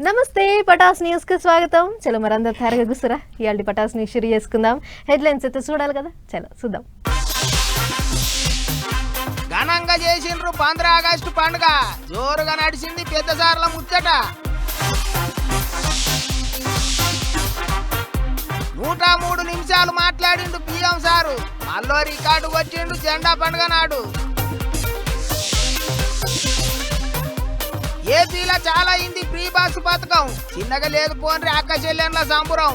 నమస్తే పటాస్ న్యూస్కి స్వాగతం. చలో మరందరూ తయారుగా కూసురా ఇవాళ పటాస్ న్యూస్ షురు చేసుకుందాం. హెడ్లైన్స్ అయితే చూడాలి కదా? చలో చూద్దాం. ఘనంగా చేసిండ్రు పంద్ర ఆగస్టు పండుగ. జోరుగా నడిచింది పెద్దసార్ల ముచ్చట. నూట మూడు నిమిషాలు మాట్లాడిండు పీఎం సారు. మళ్ళో రికార్డు వచ్చిండు జెండా పండుగ నాడు. ఏపీలో చాలా అయింది ఫ్రీ బస్సు పథకం. చిన్నగా లేదు పోన్రి అక్క చెల్లెన్ల సంబురం.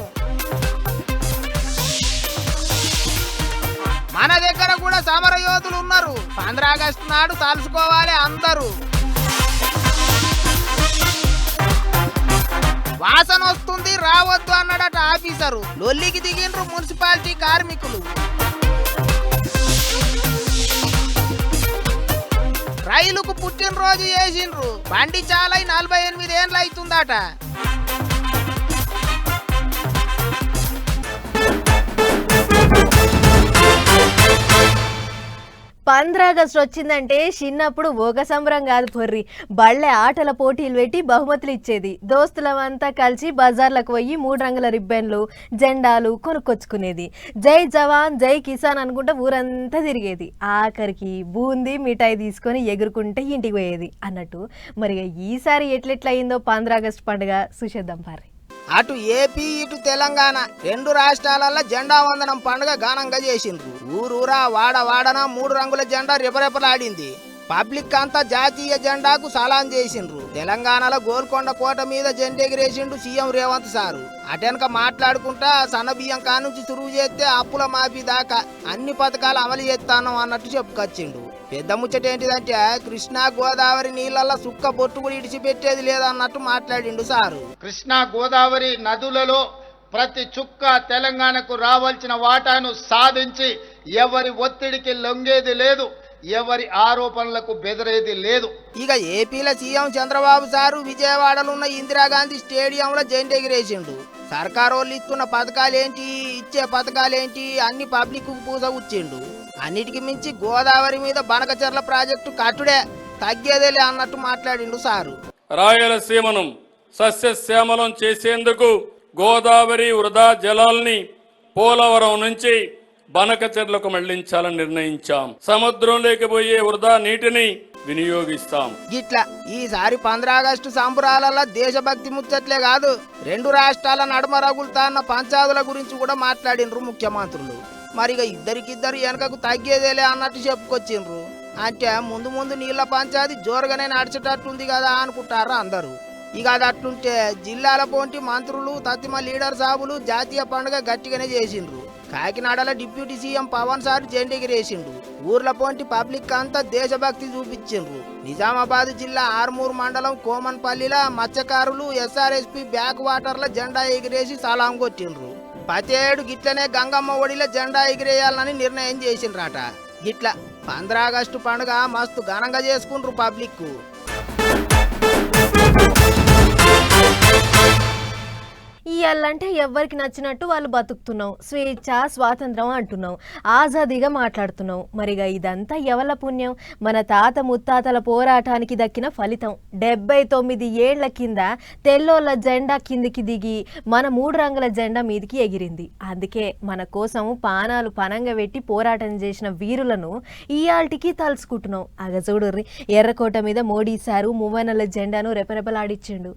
మన దగ్గర కూడా సమర యోధులు ఉన్నారు. పంద్ర ఆగస్టు నాడు తలుసుకోవాలి అందరూ. వాసన వస్తుంది రావద్దు అన్నాడట ఆఫీసరు. లొల్లికి దిగిండ్రు మున్సిపాలిటీ కార్మికులు. రైలుకు పుట్టినరోజు చేసిండ్రు బండి చాలై నలభై ఎనిమిది ఏండ్లు అవుతుందట పంద్రాగస్టు వచ్చిందంటే చిన్నప్పుడు ఒక సంబరం కాదు పొర్రి. బళ్ళే ఆటల పోటీలు పెట్టి బహుమతులు ఇచ్చేది. దోస్తులమంతా కలిసి బజార్లకు పోయి మూడు రంగుల రిబ్బన్లు జెండాలు కొనుక్కొచ్చుకునేది. జై జవాన్ జై కిసాన్ అనుకుంటా ఊరంతా తిరిగేది. ఆఖరికి బూందీ మిఠాయి తీసుకొని ఎగురుకుంటే ఇంటికి పోయేది అన్నట్టు. మరి ఈసారి ఎట్లెట్లయిందో అయిందో పంద్రాగస్టు పండుగ చూసేద్దాం పారి అటు ఏపీ ఇటు తెలంగాణ రెండు రాష్ట్రాలలో జెండా వందనం పండుగ ఘనంగా చేసిండ్రు. ఊరూరా వాడ వాడన మూడు రంగుల జెండా రెపరెపలాడింది. పబ్లిక్ అంతా జాతీయ జెండాకు సలాం చేసిండ్రు. తెలంగాణలో గోల్కొండ కోట మీద జెండెగిరేసిండు సీఎం రేవంత్ సారు. అటెనక మాట్లాడుకుంటా సన్నబియ్యం కానుంచి చురువు చేస్తే అప్పుల మాఫీ దాకా అన్ని పథకాలు అమలు చేస్తాను అన్నట్టు చెప్పుకొచ్చిండు. పెద్ద ముచ్చట ఏంటిదంటే కృష్ణా గోదావరి నీళ్ళల్లో సుక్క బొట్టు కూడా ఇడిచిపెట్టేది లేదన్నట్టు మాట్లాడిండు సారు. కృష్ణా గోదావరి నదులలో ప్రతి చుక్క తెలంగాణకు రావాల్సిన వాటాను సాధించి ఎవరి ఒత్తిడికి లొంగేది లేదు ఎవరి ఆరోపణలకు బెదిరేది లేదు. ఇక ఏపీలో సీఎం చంద్రబాబు సారు విజయవాడలో ఉన్న ఇందిరాగాంధీ స్టేడియంలో జెండా ఎగిరేసిండు. సర్కారు వాళ్ళు ఇస్తున్న పథకాలేంటి ఇచ్చే పథకాలేంటి అన్ని పబ్లిక్ పూసగుచ్చిండు. అన్నిటికి మించి గోదావరి మీద బనకచెర్ల ప్రాజెక్టు కట్టుడే తగ్గేదేలే అన్నట్టు మాట్లాడిండు సారు. రాయలసీమను సస్యశ్యామలం చేసేందుకు గోదావరి వృధా జలాల్ని పోలవరం నుంచి బనకచెర్లకు మళ్ళించాలని నిర్ణయించాం. సముద్రంలోకి పోయే వృధా నీటిని వినియోగిస్తాం. గిట్లా ఈసారి పంద్రాగస్టు సంబరాలలో దేశభక్తి ముచ్చట్లే కాదు రెండు రాష్ట్రాల నడుమ రగులుతా అన్న పంచాదుల గురించి కూడా మాట్లాడిండ్రు ముఖ్యమంత్రులు. మరి ఇక ఇద్దరికిద్దరు వెనకకు తగ్గేదేలే అన్నట్టు చెప్పుకొచ్చిండ్రు. అంటే ముందు ముందు నీళ్ళ పంచాది జోరుగానే నడిచేటట్టుంది కదా అనుకుంటారు అందరూ. ఇక అది అట్లుంటే జిల్లాల పోంటి మంత్రులు తత్తిమ లీడర్ సాబులు జాతీయ పండుగ గట్టిగానే చేసిండ్రు. కాకినాడలో డిప్యూటీ సీఎం పవన్ సార్ జెండెగిరేసిండు ఊర్ల పోంటి పబ్లిక్ అంతా దేశభక్తి చూపించిండ్రు. నిజామాబాద్ జిల్లా ఆర్మూర్ మండలం కోమన్పల్లిలో మత్స్యకారులు ఎస్ఆర్ఎస్పి బ్యాక్ వాటర్ల జెండా ఎగిరేసి సలాం కొట్టిండ్రు. పతేడు గిట్లనే గంగమ్మ ఒడిలో జెండా ఎగిరేయాలని నిర్ణయం చేసిండ్రట. గిట్ల పంద్రాగస్టు పండుగ మస్తు ఘనంగా చేసుకుండ్రు పబ్లిక్ ఇయ్యాలంటే ఎవరికి నచ్చినట్టు వాళ్ళు బతుకుతున్నాం స్వేచ్ఛ స్వాతంత్రం అంటున్నాం ఆజాదీగా మాట్లాడుతున్నావు. మరిగా ఇదంతా ఎవల పుణ్యం? మన తాత ముత్తాతల పోరాటానికి దక్కిన ఫలితం. డెబ్బై తొమ్మిది ఏళ్ళ కింద తెల్లోళ్ళ జెండా కిందికి దిగి మన మూడు రంగుల జెండా మీదికి ఎగిరింది. అందుకే మన కోసం పానాలు పనంగా పెట్టి పోరాటం చేసిన వీరులను ఇయాల్టికి అగ అగజూడుర్రి ఎర్రకోట మీద మోడీ సారు మూవనల జెండాను రెపరెపలాడిచ్చిండు.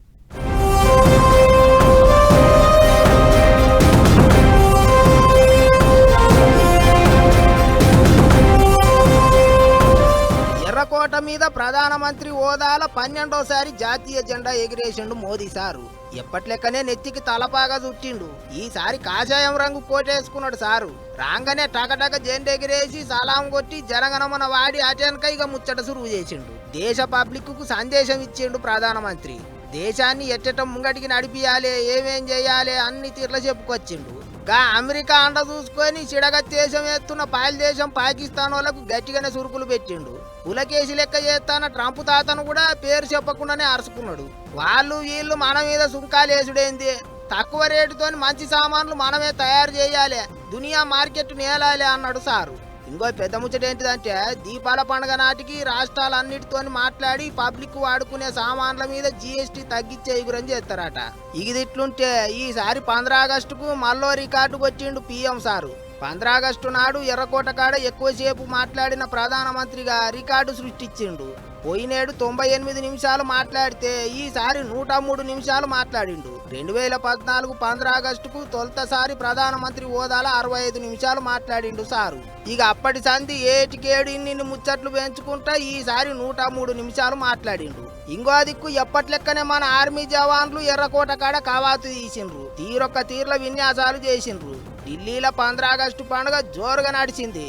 మీద ప్రధానమంత్రి హోదాల పన్నెండోసారి జాతీయ జెండా ఎగిరేసిండు మోదీ సారు. ఎప్పట్లెక్కనే నెత్తికి తలపాగా చుట్టిండు. ఈసారి కాషాయం రంగు కోటేసుకున్నాడు సారు. రాగానే టకటక జెండా ఎగిరేసి సలాం కొట్టి జనగణమన వాడి అటెనక ఇక ముచ్చట సురువు చేసిండు. దేశ పబ్లిక్కు సందేశం ఇచ్చిండు ప్రధానమంత్రి. దేశాన్ని ఎట్టట ముంగటికి నడిపియాలి ఏమేం చేయాలి అన్ని తీర్ల చెప్పుకొచ్చిండు. గా అమెరికా అండ చూసుకొని చిడగ దేశం ఎత్తున్న పాయల దేశం పాకిస్తాన్ వాళ్ళకు గట్టిగానే సురుకులు పెట్టిండు. పులకేసి లెక్క చేస్తాన ట్రంప్ తాతను కూడా పేరు చెప్పకుండానే అరుచుకున్నాడు వాళ్ళు వీళ్ళు మన మీద సుంకాలు వేసుడేంది తక్కువ రేటుతోని మంచి సామాన్లు మనమే తయారు చేయాలి దునియా మార్కెట్ నేలాలి అన్నాడు సారు. ఇంకో పెద్ద ముచ్చట ఏంటిదంటే దీపాల పండుగ నాటికి రాష్ట్రాలన్నిటితో మాట్లాడి పబ్లిక్ వాడుకునే సామాన్ల మీద జీఎస్టీ తగ్గించే ఎగురని చేస్తారట. ఇగిదిట్లుంటే ఈసారి పంద్ర ఆగస్టుకు మళ్ళో రికార్డు కొట్టిండు పిఎం సారు. పంద్రాగస్టు నాడు ఎర్రకోట కాడ ఎక్కువసేపు మాట్లాడిన ప్రధానమంత్రిగా రికార్డు సృష్టించిండు. పోయినేడు తొంభై ఎనిమిది నిమిషాలు మాట్లాడితే ఈసారి నూట మూడు నిమిషాలు మాట్లాడిండు. రెండు వేల పద్నాలుగు పంద్రాగస్టుకు తొలతసారి ప్రధానమంత్రి హోదాలో అరవై ఐదు నిమిషాలు మాట్లాడిండు సారు. ఇక అప్పటి సంధి ఏటికేడు ఇన్ని ముచ్చట్లు పెంచుకుంటా ఈసారి నూట మూడు నిమిషాలు మాట్లాడిండు. ఇంకో దిక్కు ఎప్పట్లెక్కనే మన ఆర్మీ జవాన్లు ఎర్రకోట కాడ కవాతు తీసిండ్రు. తీరొక్క తీర్ల విన్యాసాలు చేసిండ్రు. ఢిల్లీలో పంద్రాగస్టు పండుగ జోరుగా నడిచింది.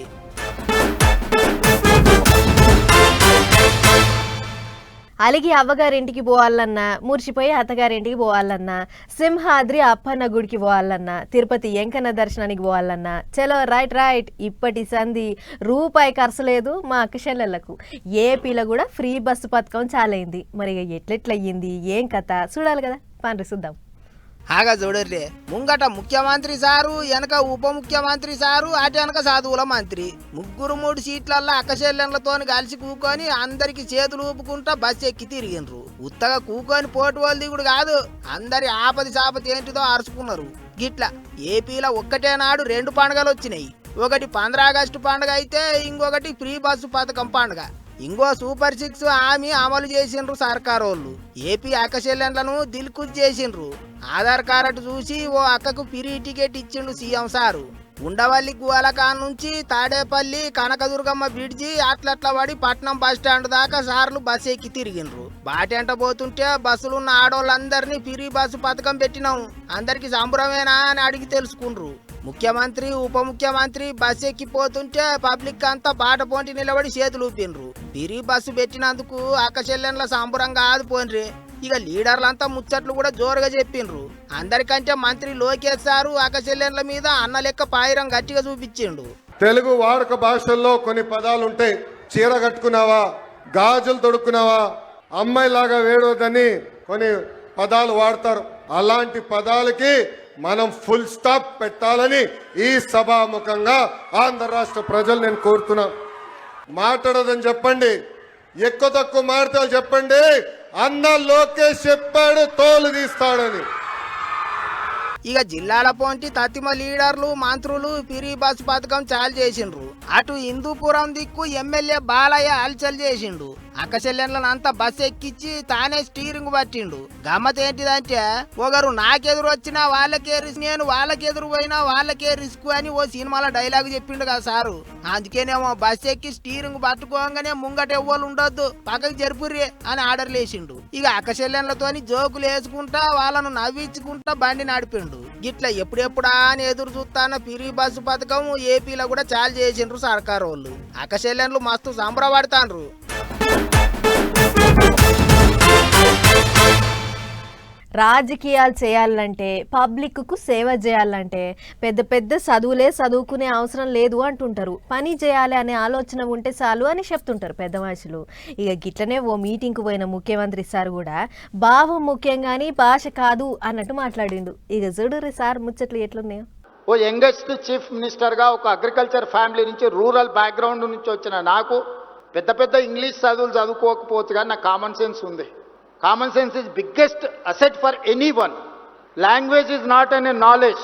అలిగి అవ్వగారింటికి పోవాలన్నా మురిసిపోయి అత్తగారింటికి పోవాలన్నా సింహాద్రి అప్పన్న గుడికి పోవాలన్నా తిరుపతి ఎంకన్న దర్శనానికి పోవాలన్నా చలో రైట్ రైట్ ఇప్పటి సంధి రూపాయి ఖర్చు లేదు మా అక్కచెల్లెళ్ళకు ఏపీలో కూడా ఫ్రీ బస్సు పథకం చాలైంది. మరి ఇక ఎట్లెట్లయ్యింది? ఏం కథ? చూడాలి కదా. పండ్రి చూద్దాం. ఆగా చూడర్రే ముంగట ముఖ్యమంత్రి సారు వెనక ఉప ముఖ్యమంత్రి సారు అటు వెనక చదువుల మంత్రి. ముగ్గురు మూడు సీట్లల్లో అక్కచెల్లెండ్లతో కలిసి కూకొని అందరికి చేతులు ఊపుకుంటా బస్ ఎక్కి తిరిగిండ్రు. ఉత్తగా కూకొని పోటు వాళ్ళు దిగుడు కాదు అందరి ఆపది సాపతి ఏంటిదో అరుచుకున్నారు. గిట్లా ఏపీలో ఒక్కటే నాడు రెండు పండుగలు వచ్చినాయి. ఒకటి పంద్రా ఆగస్టు పండుగ అయితే ఇంకొకటి ఫ్రీ బస్సు పథకం పండుగ. ఇంకో సూపర్ సిక్స్ హామీ అమలు చేసిండ్రు సర్కారోళ్ళు. వాళ్ళు ఏపీ అక్కచెల్లెండ్లను దిల్కుజ్ చేసిండ్రు. ఆధార్ కార్డు చూసి ఓ అక్కకు ఫ్రీ టికెట్ ఇచ్చిండు సీఎం సారు. ఉండవల్లి గువలకా నుంచి తాడేపల్లి కనకదుర్గమ్మ బ్రిడ్జి అట్లట్ల పడి పట్నం బస్ స్టాండ్ దాకా సార్లు బస్ ఎక్కి తిరిగిండ్రు. బాటెంట పోతుంటే బస్సులున్న ఆడోళ్ళందరినీ ఫ్రీ బస్సు పథకం పెట్టినాం. అందరికి సంబరమేనా అని అడిగి తెలుసుకుండ్రు. ముఖ్యమంత్రి ఉప ముఖ్యమంత్రి బస్ ఎక్కిపోతుంటే పబ్లిక్ అంతా బాట పోంటి నిలబడి చేతులు ఊపిండ్రు ఫ్రీ బస్సు పెట్టినందుకు అక్కచెల్లెన్ల సంబరం కాదు పోన్రి. ఇక లీడర్లంతా ముచ్చట్లు కూడా జోరుగా చెప్పిండ్రు. అందరికంటే మంత్రి లోకేష్ సారు అక్కచెల్లెన్ల మీద అన్న లెక్క పాయిరం గట్టిగా చూపించిండు. తెలుగు వాడుక భాషల్లో కొన్ని పదాలు ఉంటాయి చీర కట్టుకున్నావా గాజులు తొడుక్కున్నావా అమ్మాయిలాగా వేడొద్దని కొన్ని పదాలు వాడతారు. అలాంటి పదాలకి మనం ఫుల్ స్టాప్ పెట్టాలని ఈ సభాముఖంగా ఆంధ్ర రాష్ట్ర ప్రజలు నేను కోరుతున్నా. మాట్లాడదని చెప్పండి. ఎక్కువ తక్కువ మాట్లాడాలి చెప్పండి. అన్న లోకేష్ చెప్పాడు తోలు తీస్తాడని. ఇక జిల్లాల పోంటి తతిమ లీడర్లు మంత్రులు పిరి బస్ పథకం చాలు చేసిండ్రు. అటు హిందూపురం దిక్కు ఎమ్మెల్యే బాలయ్య హల్చల్ చేసిండు. అక్కచెల్లెన్లను అంతా బస్ ఎక్కించి తానే స్టీరింగ్ పట్టిండు. గమ్మత్ ఏంటిదంటే ఒకరు నాకెదురు వచ్చినా వాళ్ళకే రిస్క్ నేను వాళ్ళకెదురు పోయినా వాళ్ళకే రిస్క్ అని ఓ సినిమాలో డైలాగ్ చెప్పిండు కదా సారు. అందుకేనేమో బస్ ఎక్కి స్టీరింగ్ పట్టుకోగానే ముంగట ఎవ్వరు ఉండొద్దు పక్కకి జరుపుర్రి అని ఆర్డర్ లేచిండు ఇక అక్కచెల్లెన్లతోని జోకులు వేసుకుంటా వాళ్ళను నవ్వించుకుంటా బండి నడిపిండు. గిట్లా ఎప్పుడెప్పుడా అని ఎదురు చూస్తాన పిరి బస్సు పథకం ఏపీలో కూడా చాలు చేసిండ్రు సర్కారు వాళ్ళు అకశల్యన్లు మస్తు సంబరపడతాండ్రు. రాజకీయాలు చేయాలంటే పబ్లిక్కు సేవ చేయాలంటే పెద్ద పెద్ద చదువులే చదువుకునే అవసరం లేదు అంటుంటారు. పని చేయాలి అనే ఆలోచన ఉంటే చాలు అని చెప్తుంటారు పెద్ద మనుషులు. ఇక గిట్లనే ఓ మీటింగ్కు పోయిన ముఖ్యమంత్రి సార్ కూడా భావం ముఖ్యం కానీ భాష కాదు అన్నట్టు మాట్లాడిండు. ఇక చూడు సార్ ముచ్చట్లు ఎట్లున్నాయో. ఓ యంగెస్ట్ చీఫ్ మినిస్టర్గా ఒక అగ్రికల్చర్ ఫ్యామిలీ నుంచి రూరల్ బ్యాక్గ్రౌండ్ నుంచి వచ్చిన నాకు పెద్ద పెద్ద ఇంగ్లీష్ చదువులు చదువుకోకపోవచ్చు కానీ నాకు కామన్ సెన్స్ ఉంది. Common sense is biggest asset for anyone language is not an a knowledge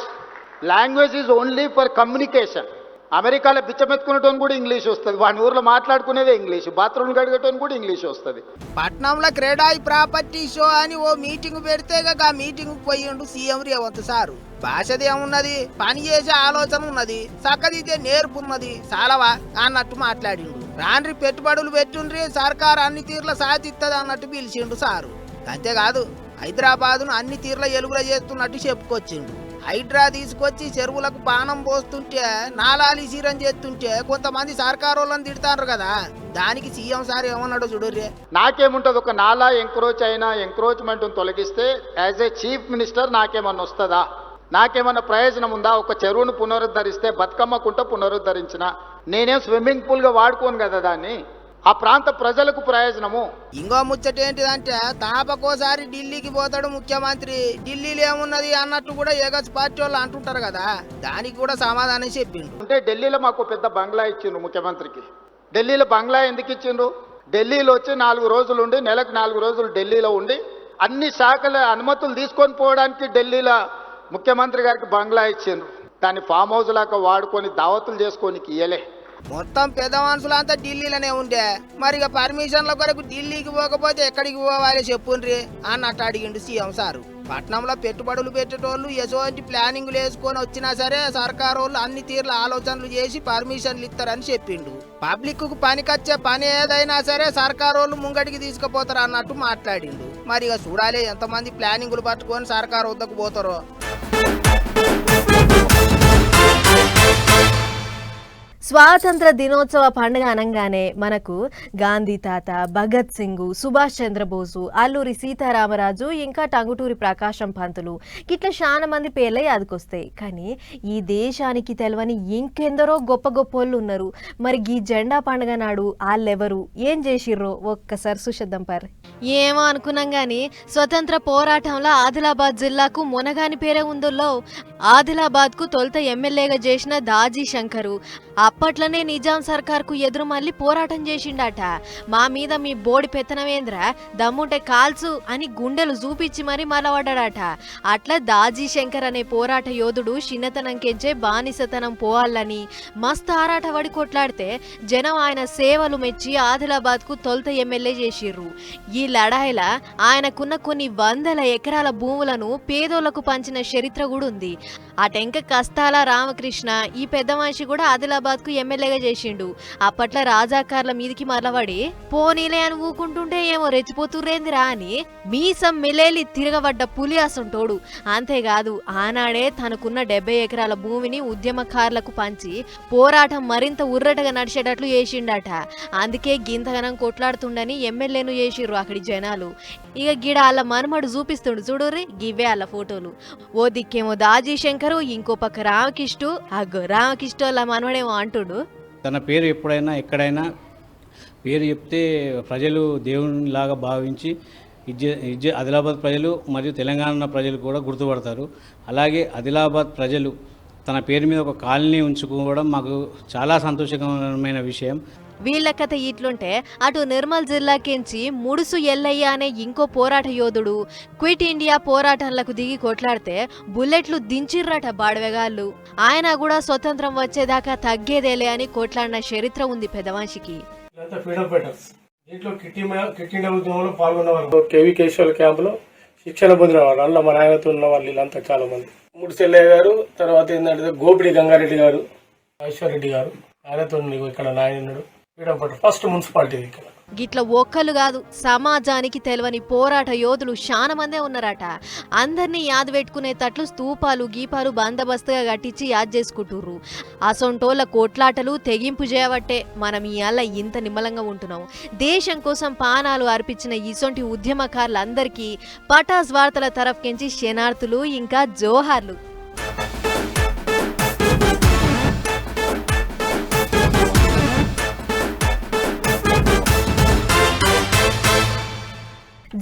language is only for communication అమెరికాలో బిచ్చమెత్తుకునేటోని కూడా ఇంగ్లీష్ వస్తుంది వాడి ఊర్లో మాట్లాడుకునేదే ఇంగ్లీష్ బాత్రూమ్ కడిగేటోని కూడా ఇంగ్లీష్ వస్తుంది పట్నంలో క్రీడాయి ప్రాపర్టీ షో అని ఓ మీటింగ్ పెడితే ఆ మీటింగ్ పోయిండు సీఎం రేవంత్ సారు. భాషది ఏమున్నది? పని చేసే ఆలోచన ఉన్నది. చక్కదిద్దే నేర్పున్నది. చాలవా? అన్నట్టు మాట్లాడిండు. రాండ్రి పెట్టుబడులు పెట్టుండ్రి సర్కార్ అన్ని తీర్ల సాధిస్తుంది అన్నట్టు పిలిచిండు సారు. అంతేకాదు హైదరాబాదును అన్ని తీర్ల ఎలుగుల చేస్తున్నట్టు చెప్పుకొచ్చిండు. హైడ్రా తీసుకొచ్చి చెరువులకు పానం పోస్తుంటే నాలాలి సీరం చేస్తుంటే కొంతమంది సర్కారు వాళ్ళని తిడతారు కదా. దానికి సీఎం సార్ ఏమన్నాడో చూడుర్రే. నాకేముంటుంది ఒక నాలా ఎంక్రోచ్ అయినా ఎంక్రోచ్మెంట్ తొలగిస్తే యాజ్ ఏ చీఫ్ మినిస్టర్ నాకేమన్నా వస్తుందా? నాకేమన్నా ప్రయోజనం ఉందా? ఒక చెరువును పునరుద్ధరిస్తే బతుకమ్మ కుంట పునరుద్ధరించిన నేనేం స్విమ్మింగ్ పూల్గా వాడుకోను కదా దాన్ని? ఆ ప్రాంత ప్రజలకు ప్రయోజనము. ఇంకో ముచ్చట ఏంటిదంటే తాపకోసారి ఢిల్లీకి పోతాడు ముఖ్యమంత్రి. ఢిల్లీలో ఏమున్నది అన్నట్టు కూడా ఏగస్ పార్టీ వాళ్ళు అంటుంటారు కదా దానికి కూడా సమాధానం చెప్పిండు. అంటే ఢిల్లీలో మాకు పెద్ద బంగ్లా ఇచ్చిండ్రు ముఖ్యమంత్రికి. ఢిల్లీలో బంగ్లా ఎందుకు ఇచ్చిండ్రు ఢిల్లీలో వచ్చి నాలుగు రోజులు ఉండి నెలకు నాలుగు రోజులు ఢిల్లీలో ఉండి అన్ని శాఖల అనుమతులు తీసుకొని పోవడానికి ఢిల్లీలో ముఖ్యమంత్రి గారికి బంగ్లా ఇచ్చిండ్రు. దాన్ని ఫామ్ హౌస్ లాగా వాడుకొని దావతులు చేసుకోనికి ఇయ్యలే. మొత్తం పెద్ద మనుషులంతా ఢిల్లీలోనే ఉండే. మరి ఇక పర్మిషన్ల కొరకు ఢిల్లీకి పోకపోతే ఎక్కడికి పోవాలి చెప్పుండ్రి అన్నట్టు అడిగిండు సీఎం సారు. పట్నంలో పెట్టుబడులు పెట్టేటోళ్ళు ఎటువంటి ప్లానింగ్లు వేసుకొని వచ్చినా సరే సర్కారు వాళ్ళు అన్ని తీర్ల ఆలోచనలు చేసి పర్మిషన్లు ఇస్తారని చెప్పిండు. పబ్లిక్కు పనికొచ్చే పని ఏదైనా సరే సర్కారు వాళ్ళు ముంగడికి తీసుకుపోతారు అన్నట్టు మాట్లాడిండు. మరి ఇక చూడాలి ఎంతమంది ప్లానింగ్లు పట్టుకొని సర్కారు వద్దకు పోతారో. స్వాతంత్ర దినోత్సవ పండుగ అనగానే మనకు గాంధీ తాత భగత్ సింగ్ సుభాష్ చంద్రబోసు అల్లూరి సీతారామరాజు ఇంకా టంగుటూరి ప్రకాశం పంతులు ఇట్లా చాలా మంది పేర్లే అదికొస్తాయి కానీ ఈ దేశానికి తెలవని ఇంకెందరో గొప్ప గొప్పోళ్ళు ఉన్నారు. మరి ఈ జెండా పండుగ నాడు వాళ్ళెవరు? ఏం చేసిర్రో? ఒక్కసారి సుశద్ధం పర్ ఏమో అనుకున్నాం కానీ స్వతంత్ర పోరాటంలో ఆదిలాబాద్ జిల్లాకు మునగాని పేరే ఉందో ఆదిలాబాద్కు తొలుత ఎమ్మెల్యేగా చేసిన దాజీ శంకరు. అప్పట్లోనే నిజాం సర్కార్కు ఎదురు మళ్ళీ పోరాటం చేసిండట. మా మీద మీ బోడి పెత్తనమేంద్ర? దమ్ముంటే కాల్చు అని గుండెలు చూపించి మరీ మలవడ్డాడట. అట్లా దాజీ శంకర్ అనే పోరాట యోధుడు చిన్నతనం కెంచే బానిసతనం పోవాలని మస్తు ఆరాట పడి కొట్లాడితే జనం ఆయన సేవలు మెచ్చి ఆదిలాబాద్కు తొలుత ఎమ్మెల్యే చేసిర్రు. ఈ లడాయిల ఆయనకున్న కొన్ని వందల ఎకరాల భూములను పేదోళ్ళకు పంచిన చరిత్ర కూడా ఉంది అటెంక కస్తాల రామకృష్ణ ఈ పెద్ద మనిషి కూడా ఆదిలాబాద్ కు ఎమ్మెల్యేగా చేసిండు. అప్పట్లో రాజాకార్ల మీదికి మరలబడి పోనీలే అని ఊకుంటుంటే ఏమో రెచ్చిపోతుర్రేందిరా అని మీసం మెలేలి తిరగబడ్డ పులి అసంటోడు. అంతేకాదు ఆనాడే తనకున్న డెబ్బై ఎకరాల భూమిని ఉద్యమకారులకు పంచి పోరాటం మరింత ఉర్రటగా నడిచేటట్లు చేసిండట. అందుకే గింతగనం కొట్లాడుతుండని ఎమ్మెల్యేను చేసిర్రు అక్కడి జనాలు. ఇక గిడ వాళ్ళ మనమడు చూపిస్తుండు చూడుర్రి? గివ్వే వాళ్ళ ఫోటోలు. ఓ దిక్కేమో దాజీ శంకరు ఇంకో పక్క రామకిష్టు అగ్గో రామకిష్టు వాళ్ళ మనమడేమో అంటుడు. తన పేరు ఎప్పుడైనా ఎక్కడైనా పేరు చెప్తే ప్రజలు దేవునిలాగా భావించి ఇజ్జ ఇజ్జ ఆదిలాబాద్ ప్రజలు మరియు తెలంగాణ ప్రజలు కూడా గుర్తుపడతారు. అలాగే ఆదిలాబాద్ ప్రజలు తన పేరు మీద ఒక కాలనీ ఉంచుకోవడం మాకు చాలా సంతోషకరమైన విషయం. వీళ్ళ కథ ఇట్లుంటే అటు నిర్మల్ జిల్లాకించి ముడుసు ఎల్లయ్య అనే ఇంకో పోరాట యోధుడు క్విట్ ఇండియా పోరాటంలకు దిగి కొట్లాడితే బుల్లెట్లు దించిర్రట బాడవెగాళ్ళు. ఆయన కూడా స్వతంత్రం వచ్చేదాకా తగ్గేదేలే అని కొట్లాడిన చరిత్ర ఉంది పెదవాంశికి. వీళ్ళంతా ఫ్రీడమ్ ఫైటర్స్. దీంట్లో కిట్టి మ- కిట్ ఇండియా ఉద్యమంలో పాల్గొన్నవారు. కేవీ కేశవల్ క్యాంపులో శిక్షణ పొందిన వారు అందులో మన ఆయనతో ఉన్న వాళ్ళు వీళ్ళంతా చాలా మంది మూడు చెల్లయ్య గారు తర్వాత ఏంటంటే గోపిడి గంగారెడ్డి గారు ఐశ్వర్రెడ్డి గారు. ఆయనతో ఇక్కడ నాయన ఉన్నాడు. ఫ్రీడమ్ ఫైటర్ ఫస్ట్ మున్సిపాలిటీ గిట్ల ఒక్కలు కాదు సమాజానికి తెలవని పోరాట యోధులు చాలా మందే ఉన్నారట. అందరినీ యాద పెట్టుకునేటట్లు స్తూపాలు గీపాలు బందోబస్తుగా కట్టించి యాద్ చేసుకుంటుర్రు. అసొంటోళ్ళ కోట్లాటలు తెగింపు చేయబట్టే మనం ఇవాళ ఇంత నిమ్మలంగా ఉంటున్నాం. దేశం కోసం పానాలు అర్పించిన ఇసొంటి ఉద్యమకారులందరికీ పటాస్ వార్తల తరఫుకెంచి శనార్థులు ఇంకా జోహార్లు.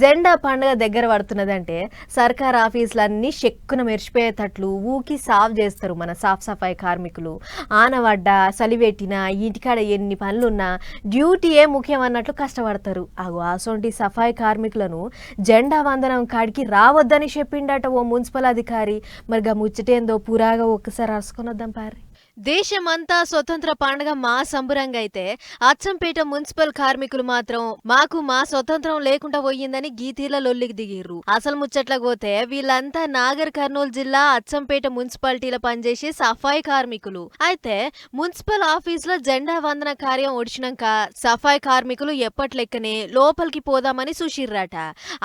జెండా పండుగ దగ్గర పడుతున్నదంటే సర్కార్ ఆఫీసులన్నీ చెక్కున మెరిచిపోయేటట్లు ఊకి సాఫ్ చేస్తారు మన సాఫ్ సఫాయి కార్మికులు. ఆనవడ్డ సలివెట్టిన ఇంటికాడ ఎన్ని పనులున్నా డ్యూటీయే ముఖ్యం అన్నట్లు కష్టపడతారు. అగో అసొంటి సఫాయి కార్మికులను జెండా వందనం కాడికి రావద్దని చెప్పిండట ఓ మున్సిపల్ అధికారి. మరి గా ముచ్చటేందో పురాగా ఒక్కసారి అరుసుకొని వద్దాం పారి దేశమంతా స్వతంత్ర పండుగ మా సంబురంగా అయితే అచ్చంపేట మున్సిపల్ కార్మికులు మాత్రం మాకు మా స్వతంత్రం లేకుండా పోయిందని గీతీల లొల్లికి దిగిర్రు. అసలు ముచ్చట్లకు పోతే వీళ్ళంతా నాగర్ కర్నూలు జిల్లా అచ్చంపేట మున్సిపాలిటీలో పనిచేసే సఫాయి కార్మికులు. అయితే మున్సిపల్ ఆఫీస్లో జెండా వందన కార్యం ఒడిచినాక సఫాయి కార్మికులు ఎప్పట్లెక్కనే లోపలికి పోదామని సుషిర్రాట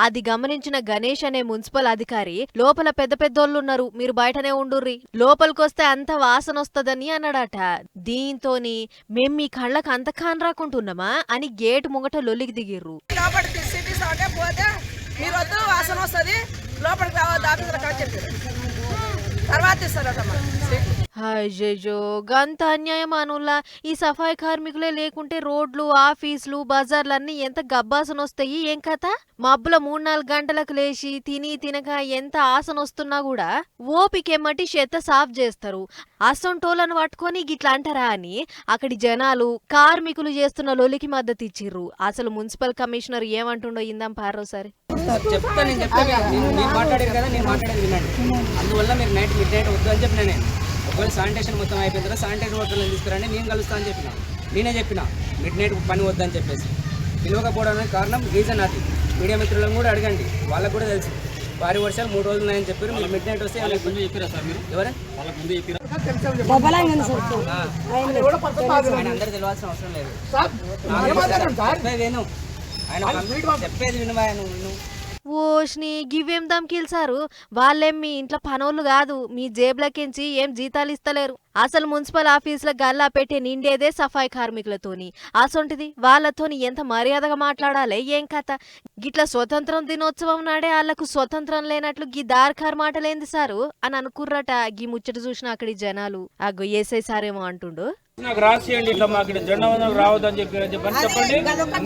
అది గమనించిన గణేష్ అనే మున్సిపల్ అధికారి లోపల పెద్ద పెద్దోళ్ళు ఉన్నారు మీరు బయటనే ఉండుర్రి. లోపలికొస్తే అంత వాసన వస్తుందని అన్నాడట. దీంతోని మేం మీ కళ్ళకు అంత కాన్ రాకుంటున్నామా అని గేట్ ముంగట లొల్లికి దిగిర్రు. మీరు వద్దు వాసన వస్తుంది లోపలికి రావద్దు ఆఫీసులో చెప్పారు తర్వాత ఇస్తారట అయ్యయ్యో గంత అన్యాయం అనుల్లా ఈ సఫాయి కార్మికులే లేకుంటే రోడ్లు ఆఫీసులు బజార్లన్నీ ఎంత గబ్బాసన వస్తాయి ఏం కథ? మబ్బుల మూడు నాలుగు గంటలకు లేచి తిని తినక ఎంత ఆసనొస్తున్నా కూడా ఓపికెమ్మటి చెత్త సాఫ్ చేస్తారు అసొంటోలను పట్టుకొని గిట్లా అంటారా అని అక్కడి జనాలు కార్మికులు చేస్తున్న లొలికి మద్దతు ఇచ్చిర్రు అసలు మున్సిపల్ కమిషనర్ ఏమంటుండో ఇందాం పారోసారి చెప్తా నేను నేను కదా నేను మాట్లాడేది వినండి. అందువల్ల మీరు నైట్ మిడ్ నైట్ వద్దు అని చెప్పిన నేను. ఒకవేళ శానిటేషన్ మొత్తం అయిపోయిన తర్వాత శానిటేషన్ వర్కర్లను తీసుకురండి నేను కలుస్తా అని చెప్పిన. నేనే చెప్పిన మిడ్ నైట్ పని వద్దని చెప్పేసి. పిలవకపోవడానికి కారణం రీజన్ అది. మీడియా మిత్రులను కూడా అడగండి వాళ్ళకు కూడా తెలుసు. భారీ వర్షాలు మూడు రోజులు ఉన్నాయని చెప్పారు మీరు మిడ్ నైట్ వస్తే వాళ్ళకి ముందు చెప్పారా సార్ మీరు? ఎవరా? వాళ్ళకి ముందు చెప్పారా? ఆయన అందరు తెలియాల్సిన అవసరం లేదు. చెప్పేది విను. ఆయన ఓష్ని గివేం దమ్కిల్ సారు? వాళ్ళేం మీ ఇంట్లో పనోళ్ళు కాదు మీ జేబులకించి ఏం జీతాలు ఇస్తలేరు. అసలు మున్సిపల్ ఆఫీసుల గల్లా పెట్టి నిండేదే సఫాయి కార్మికులతోని. అసొంటిది వాళ్ళతోని ఎంత మర్యాదగా మాట్లాడాలి? ఏం కథ? గిట్ల స్వతంత్రం దినోత్సవం నాడే వాళ్ళకు స్వతంత్రం లేనట్లు గీ దార్కార్ మాటలేంది సారు? అని అనుకుర్రట గీ ముచ్చట చూసిన అక్కడి జనాలు. ఆ ఏసై సారేమో అంటుండు. నాకు రాసియండి ఇట్లా మాకు ఇక్కడ జెండా వందలు రావద్దని చెప్పి అని చెప్పని చెప్పండి.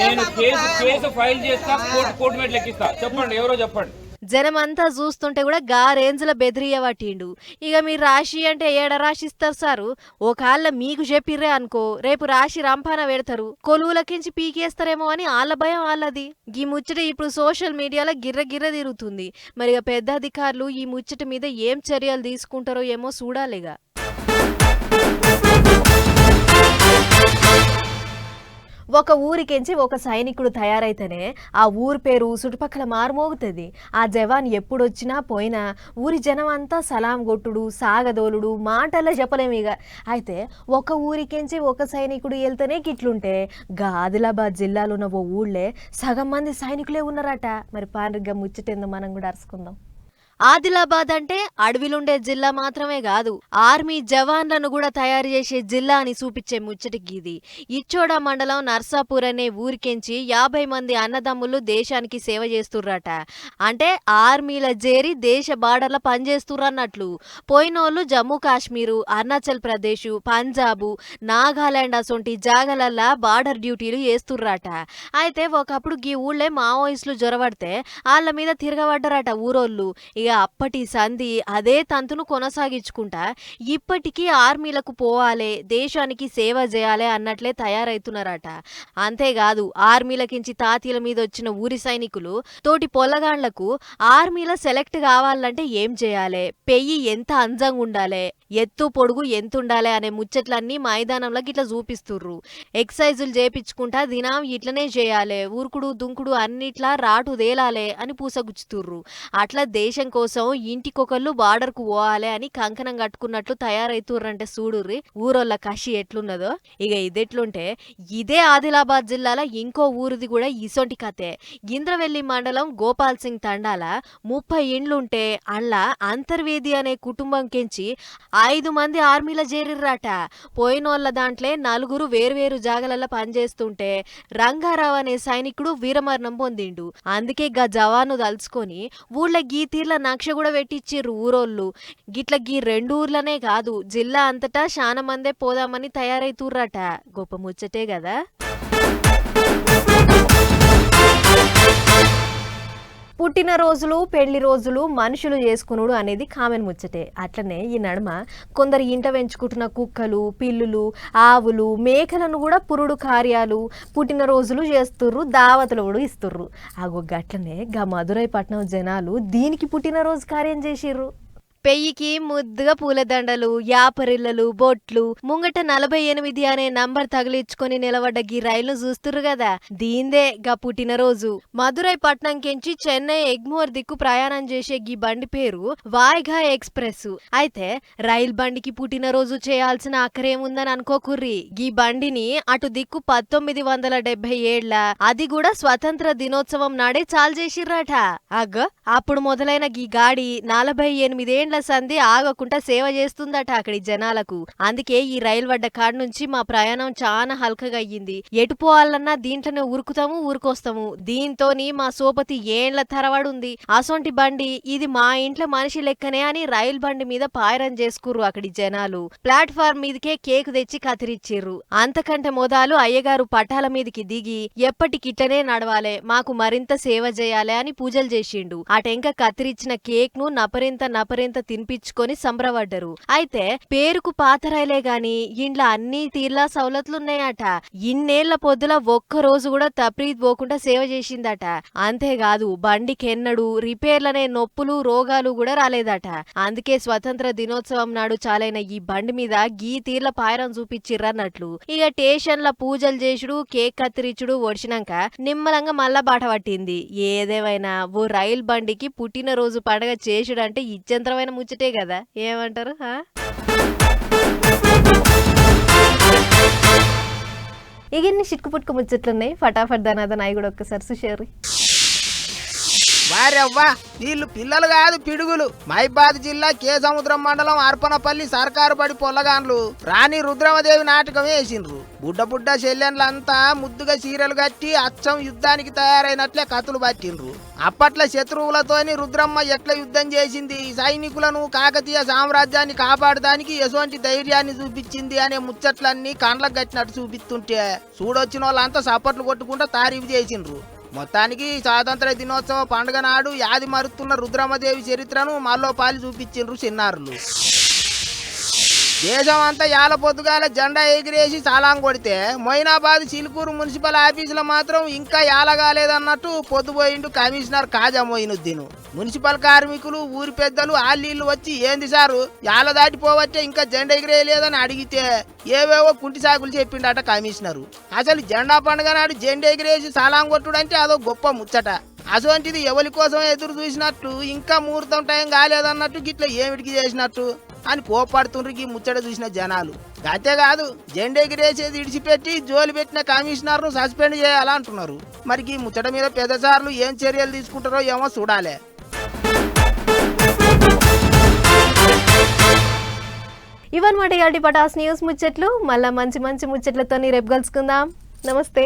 నేను కేసు కేసు ఫైల్ చేస్తా కోర్టు కోర్టు మీద లెక్కిస్తా. చెప్పండి ఎవరో చెప్పండి. జనమంతా చూస్తుంటే కూడా గా రేంజ్ల బెదిరియ పట్టిండు ఇక మీరు రాశి అంటే ఏడ రాసిస్తారు సారు? ఒకళ్ళ మీకు చెప్పిర్రే అనుకో రేపు రాశి రంపాన పెడతారు. కొలువులకించి పీకేస్తారేమో అని వాళ్ళ భయం వాళ్ళది ఈ ముచ్చట ఇప్పుడు సోషల్ మీడియాలో గిర్ర గిర్ర తిరుగుతుంది. మరి ఇక పెద్ద అధికారులు ఈ ముచ్చట మీద ఏం చర్యలు తీసుకుంటారో ఏమో చూడాలిగా. ఒక ఊరికెంచి ఒక సైనికుడు తయారైతేనే ఆ ఊరి పేరు చుట్టుపక్కల మారుమోగుతుంది. ఆ జవాన్ ఎప్పుడొచ్చినా పోయినా ఊరి జనం అంతా సలాం కొట్టుడు సాగదోలుడు మాటల్లో చెప్పలేము ఇక అయితే ఒక ఊరికెంచి ఒక సైనికుడు వెళ్తేనే గిట్లుంటే గా ఆదిలాబాద్ జిల్లాలో ఉన్న ఓ ఊళ్ళే సగం మంది సైనికులే ఉన్నారట. మరి పాండ్రిగా ముచ్చటేందో మనం కూడా అరుచుకుందాం ఆదిలాబాద్ అంటే అడవిలుండే జిల్లా మాత్రమే కాదు ఆర్మీ జవాన్లను కూడా తయారు చేసే జిల్లా అని చూపించే ముచ్చటికి ఇది ఇచ్చోడ మండలం నర్సాపూర్ అనే ఊరికెంచి యాభై మంది అన్నదమ్ములు దేశానికి సేవ చేస్తుర్రట. అంటే ఆర్మీల చేరి దేశ బార్డర్ల పనిచేస్తుర్రన్నట్లు పోయినోళ్ళు జమ్మూ కాశ్మీరు అరుణాచల్ ప్రదేశ్ పంజాబు నాగాలాండ్ అసొంటి జాగలల్లా బార్డర్ డ్యూటీలు చేస్తుర్రట. అయితే ఒకప్పుడు గీ ఊళ్ళే మావోయిస్టులు జొరబడితే వాళ్ళ మీద తిరగబడ్డరట ఊరోళ్ళు. ఇక అప్పటి సంధి అదే తంతును కొనసాగించుకుంటా. ఇప్పటికీ ఆర్మీలకు పోవాలే దేశానికి సేవ చేయాలి అన్నట్లే తయారైతున్నారట. అంతేకాదు ఆర్మీలకించి తాతీల మీద వచ్చిన ఊరి సైనికులు తోటి పొల్లగాండ్లకు ఆర్మీలో సెలెక్ట్ కావాలంటే ఏం చేయాలి పెయ్యి ఎంత అంజంగా ఉండాలి ఎత్తు పొడుగు ఎంత ఉండాలి అనే ముచ్చట్లన్నీ మైదానంలో ఇట్లా చూపిస్తుర్రు. ఎక్సైజులు చేపించుకుంటా దినం ఇట్లనే చేయాలి ఊరుకుడు దుంకుడు అన్నిట్లా రాటు తేలాలే అని పూసగుచ్చుతుర్రు. అట్లా దేశం కోసం ఇంటికొకళ్ళు బార్డర్కు పోవాలి అని కంకణం కట్టుకున్నట్లు తయారైతుర్రంటే చూడుర్రి ఊరోళ్ళ కషి ఎట్లున్నదో? ఇక ఇదెట్లుంటే ఇదే ఆదిలాబాద్ జిల్లాలో ఇంకో ఊరిది కూడా ఇసొంటి కథే. ఇంద్రవెల్లి మండలం గోపాల్ సింగ్ తండాల ముప్పై ఇండ్లుంటే అల్లా అంతర్వేది అనే కుటుంబం కెంచి ఐదు మంది ఆర్మీలో చేరిర్రాట. పోయినోళ్ళ దాంట్లో నలుగురు వేరువేరు జాగలలో పనిచేస్తుంటే రంగారావు అనే సైనికుడు వీరమరణం పొందిండు. అందుకే గా జవాను దలుచుకొని ఊళ్ళ గీ తీర్ల నక్ష కూడా పెట్టిచ్చిర్రు ఊరోళ్ళు. గిట్ల గీ రెండు ఊర్లనే కాదు జిల్లా అంతటా శాన మందే పోదామని తయారైతుర్రాట. గొప్ప ముచ్చటే కదా పుట్టినరోజులు పెళ్ళి రోజులు మనుషులు చేసుకునుడు అనేది కామెన్ ముచ్చటే. అట్లనే ఈ నడుమ కొందరు ఇంట పెంచుకుంటున్న కుక్కలు పిల్లులు ఆవులు మేకలను కూడా పురుడు కార్యాలు పుట్టినరోజులు చేస్తుర్రు దావతులు కూడా ఇస్తుర్రు. అగో గట్లనే గా మధురై పట్నం జనాలు దీనికి పుట్టినరోజు కార్యం చేసిర్రు. పెయ్యికి ముద్దుగా పూలదండలు యాపరిల్లలు బొట్లు ముంగట నలభై ఎనిమిది అనే నంబర్ తగిలించుకొని నిలబడ్డ గీ రైలు చూస్తురు కదా దీందే గా పుట్టినరోజు. మదురై పట్నం కెంచి చెన్నై ఎగ్మోర్ దిక్కు ప్రయాణం చేసే గీ బండి పేరు వాయిఘా ఎక్స్ప్రెస్. అయితే రైలు బండికి పుట్టినరోజు చేయాల్సిన అక్కరేముందని అనుకోకుర్రి. గీ బండిని అటు దిక్కు పంతొమ్మిది వందల డెబ్బై ఏళ్ళ అది కూడా స్వతంత్ర దినోత్సవం నాడే చాలు చేసిర్రట అగ్గ అప్పుడు మొదలైన గీ గాడి నలభై ఎనిమిదేండ్ల రెండేండ్ల సంధి ఆగకుండా సేవ చేస్తుందట అక్కడి జనాలకు. అందుకే ఈ రైలు వడ్డ కాడ నుంచి మా ప్రయాణం చాలా హల్కగా అయ్యింది ఎటు పోవాలన్నా దీంట్లోనే ఉరుకుతాము ఊరుకొస్తాము. దీంతోని మా సోపతి ఏండ్ల తరవడుంది అసొంటి బండి ఇది మా ఇంట్లో మనిషి లెక్కనే అని రైలు బండి మీద పాయరం చేసుకుర్రు అక్కడి జనాలు. ప్లాట్ఫామ్ మీదకే కేక్ తెచ్చి కత్తిరిచ్చిర్రు. అంతకంటే మొదలు అయ్యగారు పటాల మీదకి దిగి ఎప్పటికిట్లనే నడవాలే మాకు మరింత సేవ చేయాలి అని పూజలు చేసిండు. ఆ టెంక కత్తిరిచ్చిన కేక్ను నపరింత నపరింత తినిపించుకొని సంబరపడ్డరు. అయితే పేరుకు పాతరైలే గాని ఇండ్ల అన్ని తీర్లా సవలతులున్నాయట ఇన్నేళ్ళ పొద్దుల ఒక్క రోజు కూడా తప్రీద్ పోకుండా సేవ చేసిందట. అంతేకాదు బండికెన్నడు రిపేర్లనే నొప్పులు రోగాలు కూడా రాలేదట. అందుకే స్వతంత్ర దినోత్సవం నాడు చాలైన ఈ బండి మీద గీ తీర్ల పాయరం చూపించిర్రన్నట్లు ఇక టేషన్ల పూజలు చేసుడు కేక్ కత్తిరించుడు ఒడిచినాక నిమ్మలంగా మళ్ళా బాట పట్టింది. ఏదేమైనా ఓ రైలు బండికి పుట్టినరోజు పండగ చేసుడంటే ఇచ్చంతరమైన ముచ్చటే కదా? ఏమంటారు? ఇగన్ని ఇక పుట్టుకు ముచ్చట్లున్నాయి. ఫటాఫట్ దనాదన్ అవి కూడా ఒక్కసారి సుషేరి. వారెవ్వా వీళ్ళు పిల్లలు కాదు పిడుగులు. మైబాద్ జిల్లా కే సముద్రం మండలం అర్పణపల్లి సర్కారు బడి పొల్లగాన్లు. రాణి రుద్రమదేవి నాటకం వేసిండ్రు. బుడ్డ బుడ్డ చెల్లెన్లంతా ముద్దుగా చీరలు కట్టి అచ్చం యుద్ధానికి తయారైనట్లే కథలు పట్టిండ్రు. అప్పట్లో శత్రువులతోని రుద్రమ్మ ఎట్లా యుద్ధం చేసింది? సైనికులను కాకతీయ సామ్రాజ్యాన్ని కాపాడడానికి ఎటువంటి ధైర్యాన్ని చూపించింది అనే ముచ్చట్లన్నీ కండ్లకు కట్టినట్టు చూపిస్తుంటే చూడొచ్చిన వాళ్ళంతా సపట్లు కొట్టుకుంటూ తారీఫు చేసిండ్రు. మొత్తానికి స్వాతంత్ర దినోత్సవ పండుగ నాడు యాది మరుతున్న రుద్రమదేవి చరిత్రను మల్లో పాలి చూపించిండ్రు చిన్నారులు. దేశం అంతా యాల పొద్దుగాల జెండా ఎగిరేసి సలాం కొడితే మొయినాబాద్ చిలుకూరు మున్సిపల్ ఆఫీసులో మాత్రం ఇంకా యాలగాలేదన్నట్టు పొద్దుపోయిండు కమిషనర్ కాజా మొయినుద్దీన్ మున్సిపల్ కార్మికులు ఊరి పెద్దలు ఆళ్ళీళ్ళు వచ్చి ఏంది సారు యాల దాటిపోవచ్చే ఇంకా జెండా ఎగిరేయలేదని అడిగితే ఏవేవో కుంటి సాకులు చెప్పిండట కమిషనరు. అసలు జెండా పండుగ నాడు జెండా ఎగిరేసి సలాం కొట్టుడంటే అదో గొప్ప ముచ్చట. అటువంటిది ఎవరి కోసం ఎదురు చూసినట్టు ఇంకా ముహూర్తం టైం కాలేదన్నట్టు గిట్ల ఏమిటికి చేసినట్టు. అని పోపాడుతుండ్రు ఈ ముచ్చట చూసిన జనాలు. అంతేకాదు జెండా ఎగిరేసేది ఇడిచిపెట్టి జోలి పెట్టిన కమిషనర్ను సస్పెండ్ చేయాలంటున్నారు మరి ఈ ముచ్చట మీద పెద్దసార్లు ఏం చర్యలు తీసుకుంటారో ఏమో చూడాలి. ఇవన్నమాట ఇవాళ పటాస్ న్యూస్ ముచ్చట్లు. మళ్ళీ మంచి మంచి ముచ్చట్లతో రేపు కలుసుకుందాం. నమస్తే.